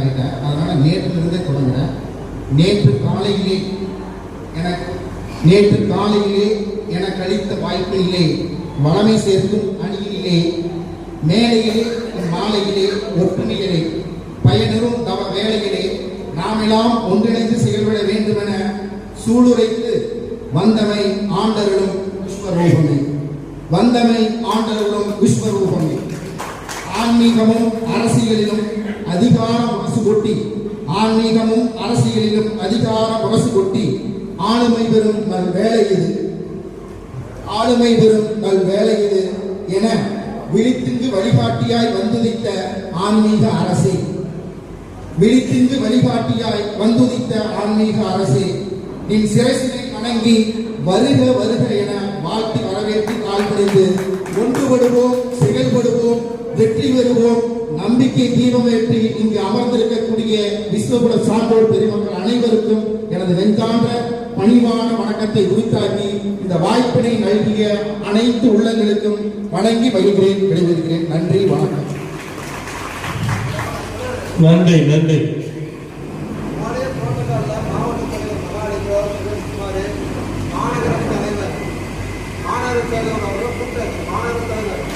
அதனால் அதனால நேற்றிலிருந்தே தொடங்குறேன். நேற்று காலையிலே எனக்கு நேற்று காலையிலே எனக்கு அளித்த வாய்ப்பிலே வளமை சேர்க்கும் அணியிலே மேலையிலே மாலையிலே ஒற்றுமையிலே பயனரும் தவ வேலையிலே நாமெல்லாம் ஒன்றிணைந்து செயல்பட வேண்டுமென சூளுரைத்து வந்தமை ஆண்டர்களும் விஸ்வரூபமே. வந்தமை ஆண்டர்களும் விஸ்வரூபமே. ஆன்மீகமும் அரசியலிலும் அதிகார முரசு கொட்டி. ஆன்மீகமும் அரசியலிலும் அதிகார முரசு கொட்டி. ஆளுமை பெறும் நல் வேலை இது. ஆளுமை பெறும் நல் வேலை இது என விழித்திங்கு வழிகாட்டியாய் வந்துதித்த ஆன்மீக அரசே. விழித்திங்கு வழிகாட்டியாய் வந்துதித்த ஆன்மீக அரசே. நின் சிரசினை வணங்கி வருக வருக என வாழ்த்தி வரவேற்று கால்படைந்து ஒன்றுபடுவோம் செயல்படுவோம் வெற்றி பெறுவோம் நம்பிக்கை தீபம் ஏற்றி இங்கு அமர்ந்திருக்கக்கூடிய விஸ்வகுல சான்றோர் பெருமக்கள் அனைவருக்கும் எனது வெண்சான்ற பணிவான வணக்கத்தை உரித்தாக்கி இந்த வாய்ப்பினை நல்கிய அனைத்து உள்ளங்களுக்கும் வழங்கி மகிழ்கிறேன் விடைபெறுகிறேன். நன்றி வணக்கம். நன்றி நன்றி. மாநகர தலைவர் மாநகர தலைவர்.